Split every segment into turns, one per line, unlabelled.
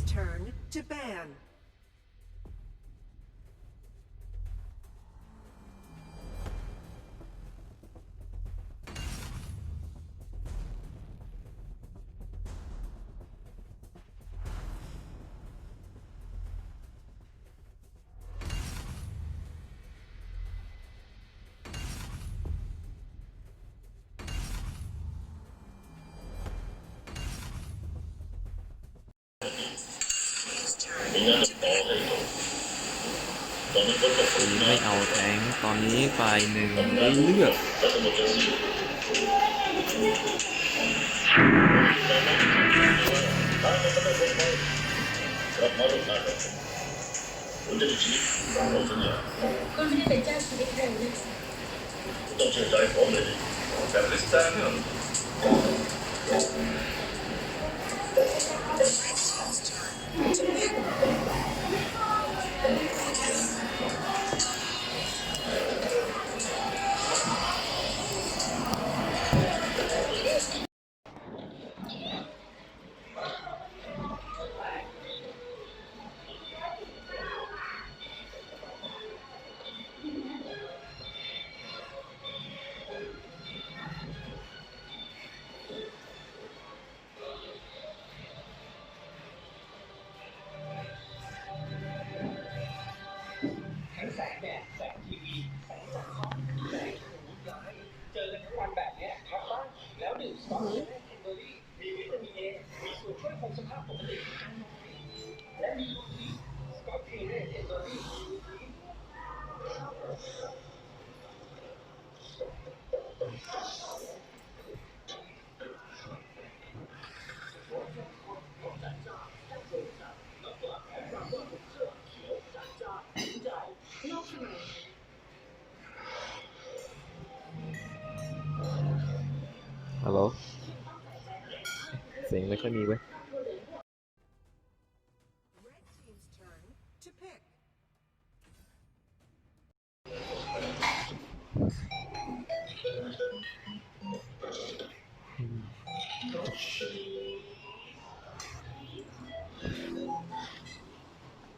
turn to ban.
ไม่เอาแทงตอนนี้ฝ่ายหนึ่งได้เลือก
ก็ไม่ได้เป็นเจ้าชีวิตเร็วนะ
ต้องเชื่อใจผมเลยแต่ลิสแตนเนี่ย
ดื่มสต็อกเทนเบอรี่มีวิตามินเอมีส่วนช่วยคงสภาพปกติ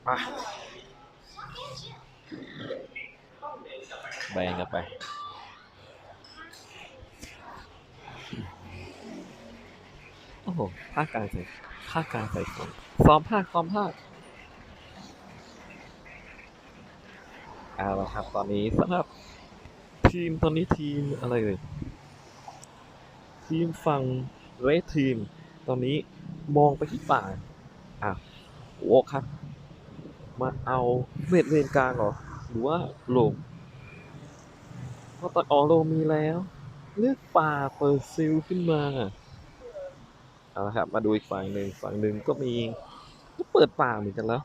อะ
แบงกันไปโอ้โหภาคกลางใส่ภาคกลางใส่ฝนซ้อมภาคซ้อมภาคเอาละครับ ตอนนี้สำหรับทีมตอนนี้ทีมอะไรเลย ทีมฝั่งเรดทีม ตอนนี้มองไปที่ป่าอะโอ้ครับ มาเอาเวทเวนกลางเหรอ หรือว่าโลงเพราะตอนออโลมีแล้ว เลือกป่าเปิดซิลขึ้นมาเอาละครับ มาดูอีกฝั่งหนึ่งฝั่งหนึ่งก็มีก็เปิดป่าเหมือนกันแล้ว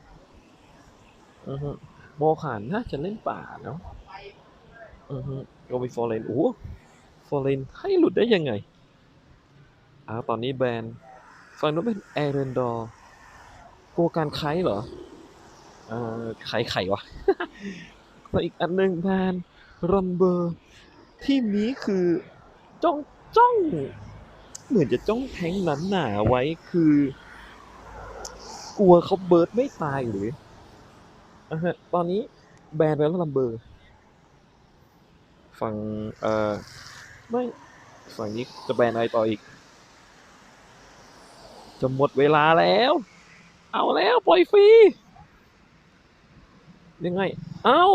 อือฮึโมขานน่าจะเล่นป่าเนาะอือฮึก็มีฟอร์เรนโอ้ฟอร์เรนให้หลุดได้ยังไงอ้าวตอนนี้แบนฝั่งนู้นเป็นแอเรนดอร์กลัวการไคเหรอ เอ่อไข่ไข่วะแล้วอีกอันหนึ่งแบรนด์รัมเบอร์ทีมนี้คือจ้องจ้อง เหมือนจะจ้องแทงหนหนาไว้คือ กลัวเขาเบิร์ดไม่ตายหรืออะฮะตอนนี้แบนไปแล้วลัมเบอร์ ฝั่งเอ่อไม่ฝั่งนี้จะแบนอะไรต่ออีก จะหมดเวลาแล้ว เอาแล้ว ปล่อยฟรี ยังไง เอ้า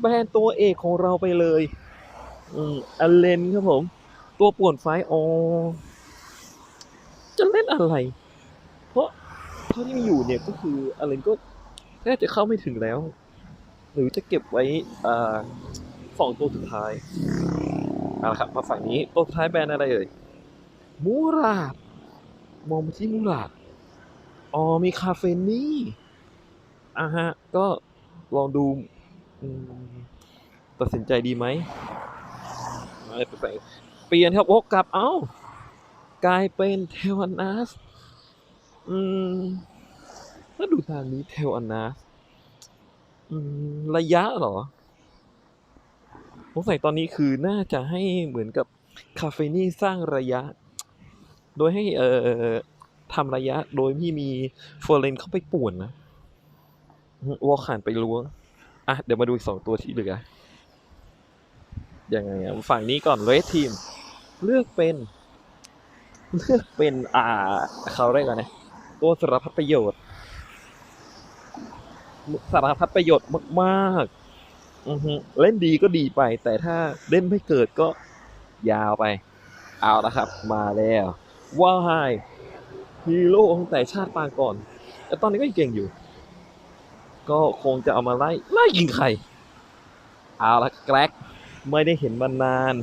แบนตัวเอกของเราไปเลย อืมอเลนครับผม ตัวป่วนไฟอ๋อจะเล่นอะไร เพราะเท่าที่มีอยู่เนี่ยก็คืออเลนก็แทบจะเข้าไม่ถึงแล้ว หรือจะเก็บไว้ อ่าสองตัวสุดท้ายเอาละครับ มาฝั่งนี้ตัวสุดท้ายแบนอะไรเอ่ย มูราด มองไปที่มูราด อ๋อ มีคาเฟนี่ อะฮะ ก็ลองดูตัดสินใจดีไหมไม่ไปไปเปลี่ยนครับโอ้กลับ เอ้า กลายเป็นเทวานัสอืมถ้าดูทางนี้เทวานัสอืมระยะเหรอสงสัยตอนนี้คือน่าจะให้เหมือนกับคาเฟนี่สร้างระยะ โดยให้เอ่อทำระยะโดยที่มีเฟอร์เรนเข้าไปป่วนนะ วอลขานไปล้วงอะเดี๋ยวมาดูอีกสองตัวที่เหลือยังไงฝั่งนี้ก่อนเร d ทีม เลือกเป็น เลือกเป็น อ่า เขาเรียกว่าไงตัวสารพัดประโยชน์สารพัดประโยชน์มากๆอือฮึเล่นดีก็ดีไป แต่ถ้าเล่นไม่เกิดก็ยาวไป เอาละครับ มาแล้วว่าไฮฮีโร่ตั้งแต่ชาติปางก่อน แต่ตอนนี้ก็ยังเก่งอยู่ ก็คงจะเอามาไล่ไล่ยิงใครเอาละแกร็กไม่ได้เห็นมานาน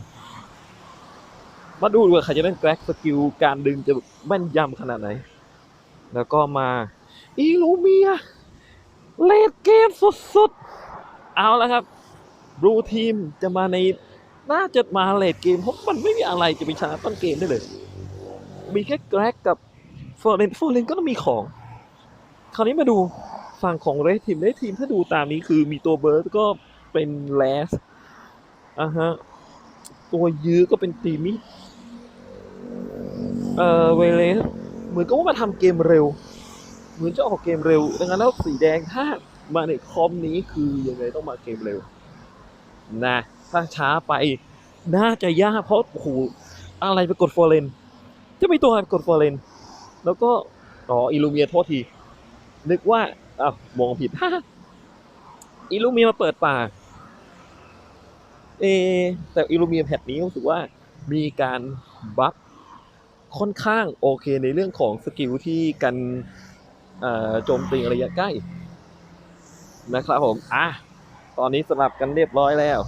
มาดูว่าใครจะเล่นแกร็กสกิลการดึงจะแม่นยำขนาดไหน แล้วก็มาอีลูเมียเลดเกมสุดๆ เอาละครับบลูทีมจะมาในน่าจะมาเลดเกมเพราะมันไม่มีอะไรจะไปชนะต้นเกมได้เลย มีแค่แกร็กกับเฟอร์เรนเฟอร์เรนก็ต้องมีของ คราวนี้มาดู ฝั่งของเรดทีมเรดทีมถ้าดูตามนี้คือมีตัวเบิร์ดก็เป็นแลสอะฮะ ตัวยื้อก็เป็นตีมิเอ่อเวเลสเหมือนก็ว่ามาทำเกมเร็ว เหมือนจะออกเกมเร็ว ดังนั้นแล้วสีแดงถ้ามาในคอมนี้คือยังไงต้องมาเกมเร็วนะถ้าช้าไปน่าจะยากเพราะโอ้โหอะไรไปกดฟอร์เรนจะมีตัวอะไรไปกดฟอร์เรนแล้วก็อ๋ออิลูเมียโทษที นึกว่า อ้าวมองผิดอิลูเมียมาเปิดป่า เอะแต่อิลูเมียแพทนี้รู้สึกว่ามีการบัฟค่อนข้างโอเคในเรื่องของสกิลที่กันเอ่อโจมตีระยะใกล้ นะครับผม อะ ตอนนี้สลับกันเรียบร้อยแล้ว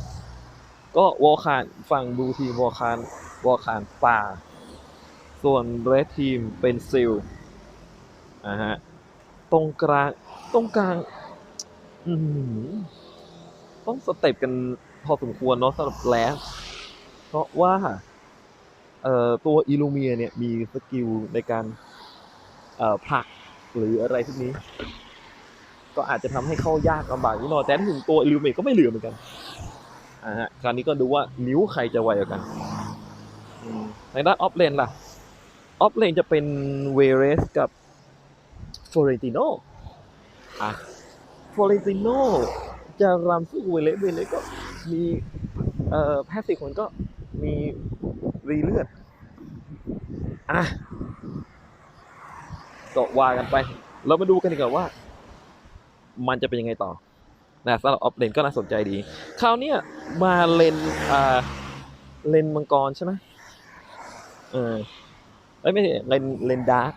ก็วอลคานฝั่งบลูทีมวอลคานวอลคานป่า ส่วนเรดทีมเป็นซิลอ่าฮะ ตรงกลาง ตรงกลางต้องสเต็ปกันพอสมควรเนาะสำหรับแลสเพราะว่าเอ่อตัวอิลูเมียเนี่ยมีสกิลในการเอ่อผลักหรืออะไรพวกนี้ ก็อาจจะทำให้เข้ายากลำบากนิดหน่อยแต่ถึงตัวอิลูเมียก็ไม่เหลือเหมือนกันอ่าฮะคราวนี้ก็ดูว่านิ้วใครจะไวกว่ากันในด้านออฟเลนล่ะ ออฟเลนจะเป็นเวเรสกับฟอเรนติโน อะฟอเรนติโนจะรำสู้เวเลเวเลก็มีเอ่อแพสซีคนก็มีรีเลือด อะก็ว่ากันไป เรามาดูกันดีกว่าว่า มันจะเป็นยังไงต่อนะสำหรับออฟเลนก็น่าสนใจดี คราวเนี้ยมาเลนอ่าเลนมังกรใช่ไหมเออไม่ใช่เลนเลนดาร์ก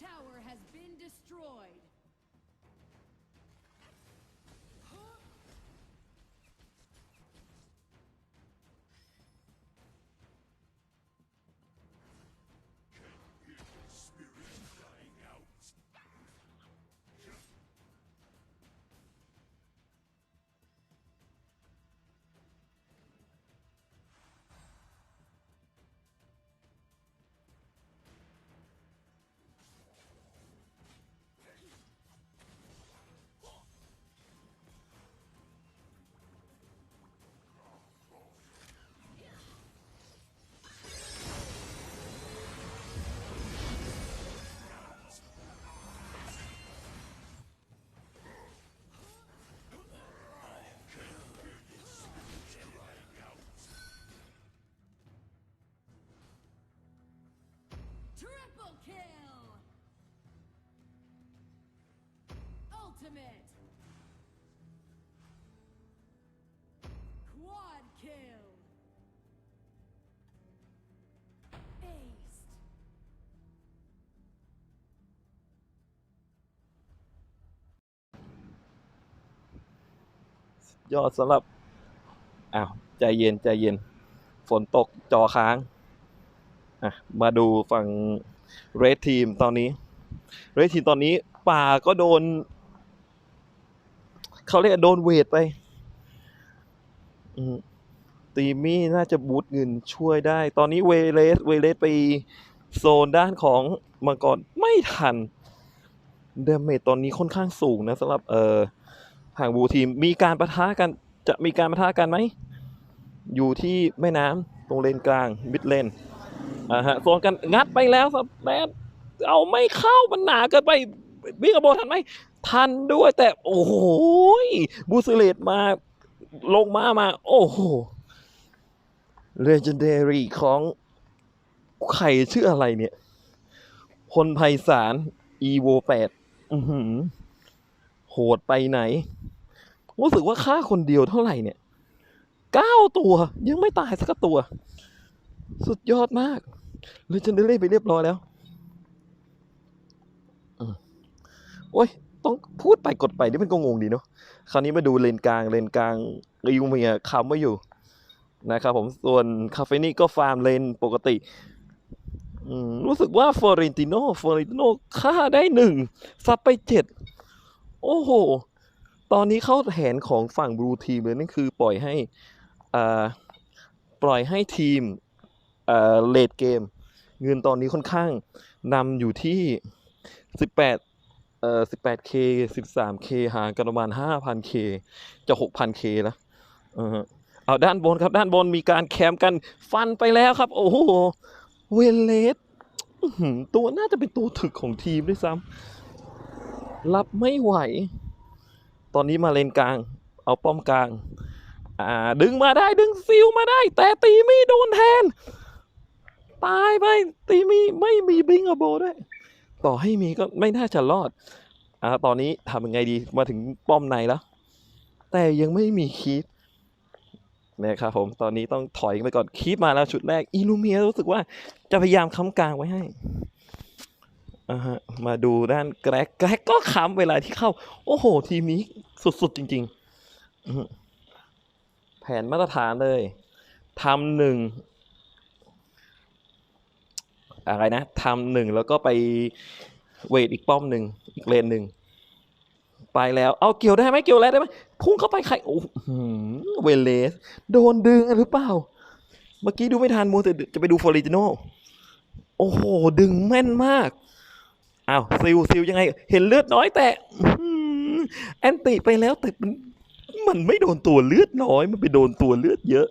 tower has been destroyed. Ultimate! Quad kill! Aced!
ยอดสำหรับอ้าว ใจเย็น ใจเย็น ฝนตกจอค้าง อะ มาดูฝั่งเรดทีมตอนนี้เรดทีมตอนนี้ป่าก็โดน เขาเรียกโดนเวทไปตีมี่น่าจะบูทเงินช่วยได้ ตอนนี้เวเลสเวเลสไปโซนด้านของมังกรไม่ทันเดเมจตอนนี้ค่อนข้างสูงนะสำหรับเอ่อทางบูทีมมีการประทะกันจะมีการประทะกันไหม อยู่ที่แม่น้ำตรงเลนกลางมิดเลนอ่าฮะโซนกันงัดไปแล้วครับแมนเอาไม่เข้ามันหนาเกินไปวิ่งกระโบทันไหม ทันด้วยแต่โอ้โหบูสเลตมาลงมามา โอ้โหเลเจนเดอรี่ของไข่ชื่ออะไรเนี่ยพลไพศาลอีโวแปดอือหือโหดไปไหน รู้สึกว่าฆ่าคนเดียวเท่าไหร่เนี่ยเก้าตัว ยังไม่ตายสักตัว สุดยอดมากเลยจันเดเล่ไปเรียบร้อยแล้วโอ้ย ต้องพูดไปกดไปนี่มันก็งงดีเนาะคราวนี้มาดูเลนกลางเลนกลางยูเมียคำไว้อยู่นะครับผมส่วนคาเฟนี่ก็ฟาร์มเลนปกติรู้สึกว่าฟอเรนติโนฟอเรนติโนฆ่าได้หนึ่งซับไปเจ็ดโอ้โห ตอนนี้เข้าแผนของฝั่งบลูทีมเลยนั่นคือปล่อยให้อ่าปล่อยให้ทีมอ่าเลดเกม เงินตอนนี้ค่อนข้างนำอยู่ที่18 เอ่อ 18k 13k ห่างกันประมาณ 5,000k จะ 6,000k แล้วอือฮะเอาด้านบนครับด้านบนมีการแคมกันฟันไปแล้วครับ โอ้โห เวเลสตัวน่าจะเป็นตัวถึกของทีมด้วยซ้ำรับไม่ไหว ตอนนี้มาเลนกลาง เอาป้อมกลาง อ่า ดึงมาได้ดึงซิลมาได้ แต่ตีมีโดนแทน ตายไปตีมีไม่มีบิงอโบด้วย ต่อให้มีก็ไม่น่าจะรอดอ่าตอนนี้ทำยังไงดีมาถึงป้อมในแล้ว แต่ยังไม่มีคีปนะครับผมตอนนี้ต้องถอยไปก่อนคีปมาแล้วชุดแรกอิลูเมียรู้สึกว่าจะพยายามค้ำกลางไว้ให้อ่าฮะมาดูด้านแกรกแกรกก็ค้ำเวลาที่เข้า โอ้โห ทีมนี้สุด ๆ จริง ๆ แผนมาตรฐานเลยทำหนึ่ง อะไรนะทำหนึ่งแล้วก็ไปเวทอีกป้อมหนึ่งอีกเลนหนึ่งไปแล้วเอาเกี่ยวได้ไหมเกี่ยวแล้วได้ไหมพุ่งเข้าไปใครโอ้โหเวเลสโดนดึงหรือเปล่า เมื่อกี้ดูไม่ทันมัวแต่จะไปดูฟอริจิโนโอ้โห ดึงแม่นมากอ้าวซิลซิลยังไง เห็นเลือดน้อยแต่แอนติไปแล้วแต่มันมันไม่โดนตัวเลือดน้อย มันไปโดนตัวเลือดเยอะ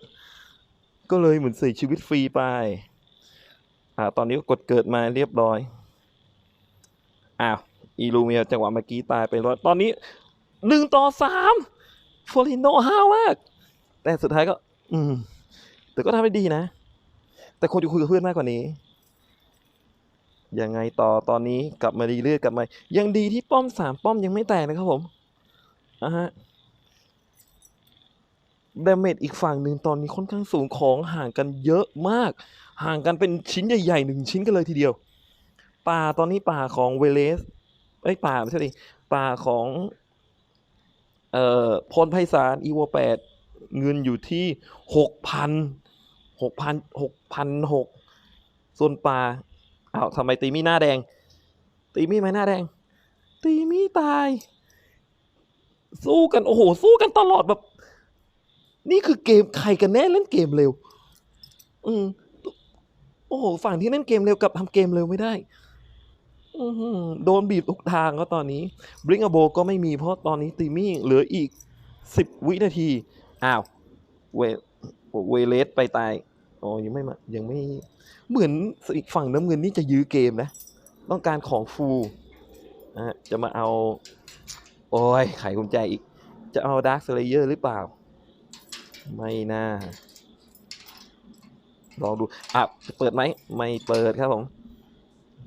ก็เลยเหมือนเสียชีวิตฟรีไป อ่าตอนนี้ก็กดเกิดมาเรียบร้อยอ้าวอีลูเมียจังหวะเมื่อกี้ตายไปแล้วตอนนี้หนึ่งต่อสามฟอริโนห้าวมาก แต่สุดท้ายก็ อืม แต่ก็ทำได้ดีนะ แต่ควรจะคุยกับเพื่อนมากกว่านี้ ยังไงต่อตอนนี้กลับมาดีเลือดกลับมา ยังดีที่ป้อมสามป้อมยังไม่แตกนะครับผมอะฮะ ดาเมจอีกฝั่งหนึ่งตอนนี้ค่อนข้างสูงของห่างกันเยอะมาก ห่างกันเป็นชิ้นใหญ่ๆหนึ่งชิ้นกันเลยทีเดียว ป่าตอนนี้ป่าของเวเลสเอ้ป่าไม่ใช่ดิป่าของ เอ่อพลไพศาลอีโวแปดเงินอยู่ที่หกพันหกพันหกพันหกส่วนป่าอ้าวทำไมตีมี่หน้าแดง ตีมี่ไหมหน้าแดง ตีมี่ตาย สู้กัน โอ้โห สู้กันตลอดแบบ นี่คือเกมใครกันแน่เล่นเกมเร็ว อืมโอ้โหฝั่งที่เล่นเกมเร็วกับทำเกมเร็วไม่ได้อือหือโดนบีบทุกทางก็ตอนนี้บริงอโบก็ไม่มีเพราะตอนนี้ตีมี่เหลืออีกสิบวินาที อ้าว เวเวเลสไปตายอ๋อยังไม่มายังไม่ เหมือนอีกฝั่งน้ำเงินนี่จะยื้อเกมนะ ต้องการของฟูลนะฮะจะมาเอา โอ้ยไขกุญแจอีก จะเอาดาร์คสเลเยอร์หรือเปล่า ไม่น่า ลองดู อะ เปิดไหม ไม่เปิดครับผม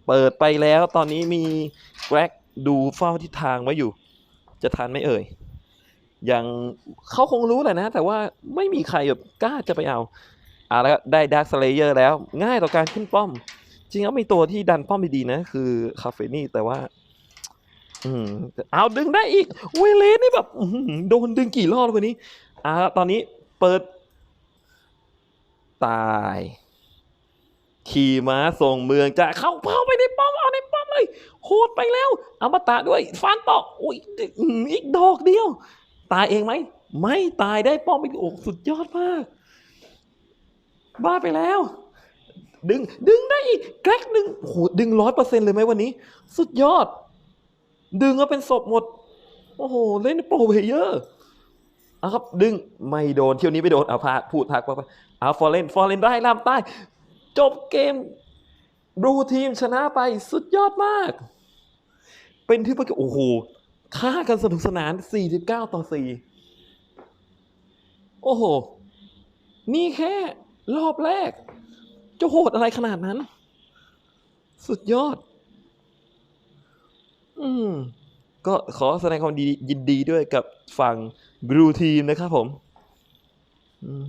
เปิดไปแล้ว ตอนนี้มีแกร็กดูเฝ้าทิศทางไว้อยู่ จะทันไหมเอ่ย ยังเขาคงรู้แหละนะ แต่ว่าไม่มีใครแบบกล้าจะไปเอาอะแล้วได้ดาร์คสเลเยอร์แล้ว ง่ายต่อการขึ้นป้อม จริงแล้วมีตัวที่ดันป้อมดีๆนะ คือคาเฟนี่แต่ว่าอืมเอาดึงได้อีกเวเลสนี่แบบโดนดึงกี่รอบวันนี้อ่าตอนนี้ เปิด ตาย ขี่ม้าส่งเมืองจะเข้าเป้าไปในป้อมเอาในป้อมเลยโคตรไปแล้วอมตะด้วยฟันต่ออุ้ยอีกดอกเดียว ตายเองไหมไม่ตายได้ป้อมอีกโอ้สุดยอดมาก บ้าไปแล้ว ดึง ดึงได้อีกแกร็กดึงโหดึงร้อยเปอร์เซ็นเลยไหมวันนี้ สุดยอด ดึงก็เป็นศพหมด โอ้โห เล่นโปรเพเยอร์ เอาครับดึงไม่โดนเที่ยวนี้ไม่โดนเอาพาพูดทักไปเอาฟอร์เรนฟอร์เรนได้ลามใต้จบเกมบลูทีมชนะไปสุดยอดมาก เป็นที่ประกโอ้โหฆ่ากันสนุกสนาน 49 ต่อ 4 โอ้โห นี่แค่รอบแรก จะโหดอะไรขนาดนั้น สุดยอด อืม ก็ขอแสดงความดียินดีด้วยกับฝั่ง บลูทีมนะครับผม อืม